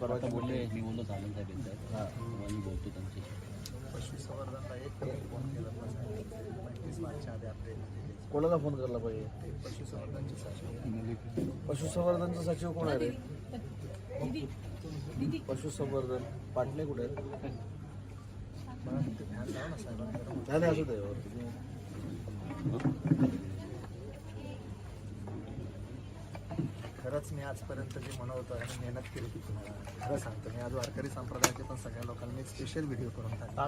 बोलले मी बोललो चालेल साहेब यांचं मी बोलतो त्यांच्याशी पशुसंवर्धनला एक फोन केला पाहिजे पंचवीस मार्चच्या आधी अपडेट दिली कोणाला फोन करायला पाहिजे? पशुसंवर्धनचे सचिव. पशुसंवर्धनचा सचिव कोण आहे रे? पशुसंवर्धन. पाटणे कुठे आहेत? नाही नाही, असू दे हो. तुम्ही- खरंच मी आजपर्यंत जे म्हणत होतो आणि मेहनत केली की तुम्हाला. खरं सांगतो मी आज वारकरी संप्रदायाचे पण सगळ्या लोकांनी एक स्पेशल व्हिडिओ करून टाकला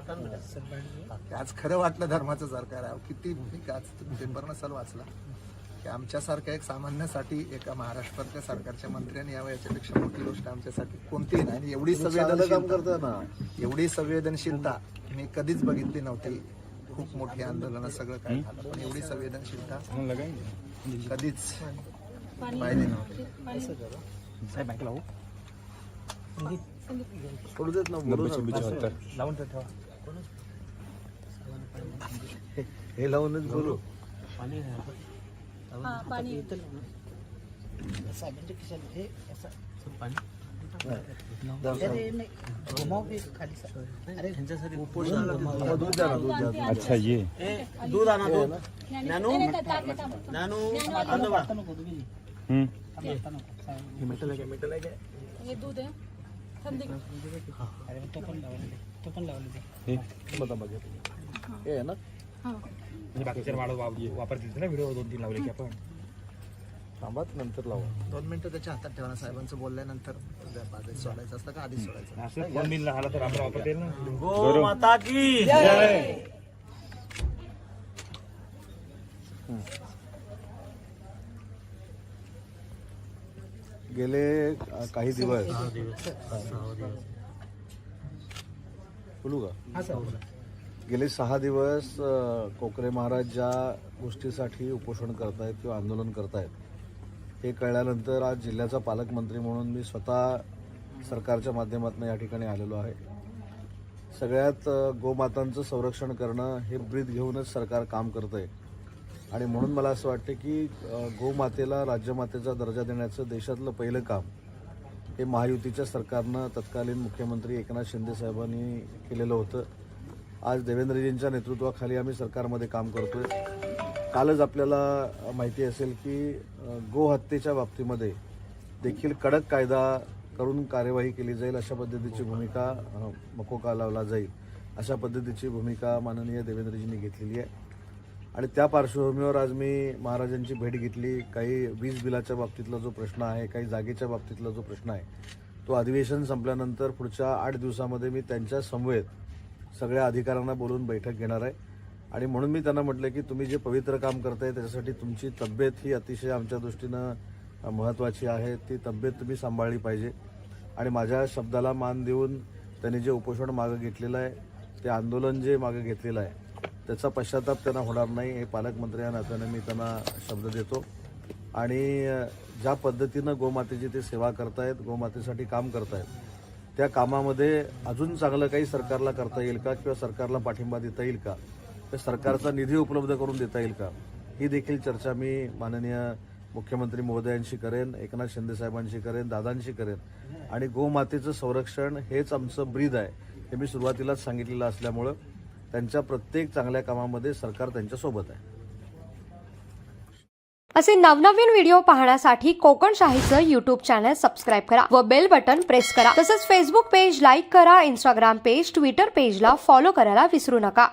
आज खरं वाटलं धर्माचं सरकार आहे किती भूमिका आज तुम्ही पेपर नसाल वाचला. की आमच्यासारख्या एक सामान्यासाठी एका महाराष्ट्रातल्या सरकारच्या मंत्र्यांनी यावं याच्यापेक्षा मोठी गोष्ट आमच्यासाठी कोणतीही नाही. आणि एवढी संवेदनशीलता एवढी संवेदनशीलता मी कधीच बघितली नव्हती. खूप मोठी आंदोलनं सगळं काय झालं. पण एवढी संवेदनशीलता कधीच पाहिली नव्हती सोडू देत ना बोलू ना. हे- हे लावूनच बोलू दूध द्या ना दूध द्या दूध. अच्छा ये दूध आणा हे दूध ना? नानू नानू आणू बा हम्म. हे दूध आहे. थंडी. हे. हे आहे ना? बाकीच्या वापरतील ना व्हिडिओ दोन तीन लावले की आपण. थांबा नंतर लावा. दोन मिनिटं त्याच्या हातात ठेवा ना साहेबांचं बोलल्यानंतर. बाजूला सोडायचं असतं का आधीच सोडायचं? असं फोन बिल आला तर आपण वापरतील ना? गो माता की! गेले काही दिवस. बोलू का? गेले सहा दिवस कोकरे महाराज ज्या गोष्टीसाठी उपोषण करतायत किंवा आंदोलन करतायत हे कळल्यानंतर आज जिल्ह्याचा पालकमंत्री म्हणून मी स्वतः सरकारच्या माध्यमातून या ठिकाणी आलेलो आहे. सगळ्यात गोमातांचं संरक्षण करणं हे ब्रीद घेऊनच सरकार काम करतं आहे आणि म्हणून मला असं वाटतं की गोमातेला राज्यमातेचा दर्जा देण्याचं देशातलं पहिलं काम हे महायुतीच्या सरकारनं तत्कालीन मुख्यमंत्री एकनाथ शिंदे साहेबांनी केलेलं होतं. आज देवेंद्रजींच्या नेतृत्वाखाली आम्ही सरकारमध्ये काम करतोय. कालच आपल्याला माहिती असेल की गोहत्येच्या बाबतीमध्ये देखील कडक कायदा करून कार्यवाही केली जाईल अशा पद्धतीची भूमिका मकोका लावला जाईल अशा पद्धतीची भूमिका माननीय देवेंद्रजींनी घेतलेली आहे. आणि त्या पार्श्वभूमीवर आज मी महाराजांची भेट घेतली. काही वीज बिलाच्या बाबतीतला जो प्रश्न आहे काही जागेच्या बाबतीतला जो प्रश्न आहे तो अधिवेशन संपल्यानंतर पुढच्या आठ दिवसामध्ये मी त्यांच्या समवेत सगळ्या अधिकाऱ्यांना बोलून बैठक घेणार आहे. आणि म्हणून मी त्यांना म्हटलं की तुम्ही जे पवित्र काम करताय त्याच्यासाठी तुमची तब्येत ही अतिशय आमच्या दृष्टीनं महत्त्वाची आहे. ती तब्येत तुम्ही सांभाळली पाहिजे. आणि माझ्या शब्दाला मान देऊन त्यांनी जे उपोषण मागं घेतलेलं आहे ते आंदोलन जे मागं घेतलेलं आहे त्याचा पश्चाताप त्यांना होणार नाही हे पालकमंत्री या नात्याने मी त्यांना शब्द देतो. आणि ज्या पद्धतीनं गोमातेची ते सेवा करतायत गोमातेसाठी काम करतायत त्या कामामध्ये अजून चांगलं काही सरकारला करता येईल का किंवा सरकारला पाठिंबा देता येईल का? तर सरकारचा निधी उपलब्ध करून देता येईल का? ही देखील चर्चा मी माननीय मुख्यमंत्री महोदयांशी करेन एकनाथ शिंदे साहेबांशी करेन दादांशी करेन. आणि गोमातेचं संरक्षण हेच आमचं ब्रीद आहे हे मी सुरुवातीलाच सांगितलेलं असल्यामुळं. त्यांच्या प्रत्येक चांगल्या कामामध्ये सरकार त्यांच्यासोबत आहे. असे नवनवीन व्हिडिओ पाहण्यासाठी कोकणशाहीचं युट्यूब चॅनल सबस्क्राईब करा व बेल बटन प्रेस करा. तसंच फेसबुक पेज लाईक करा इंस्टाग्राम पेज ट्विटर पेजला फॉलो करायला विसरू नका.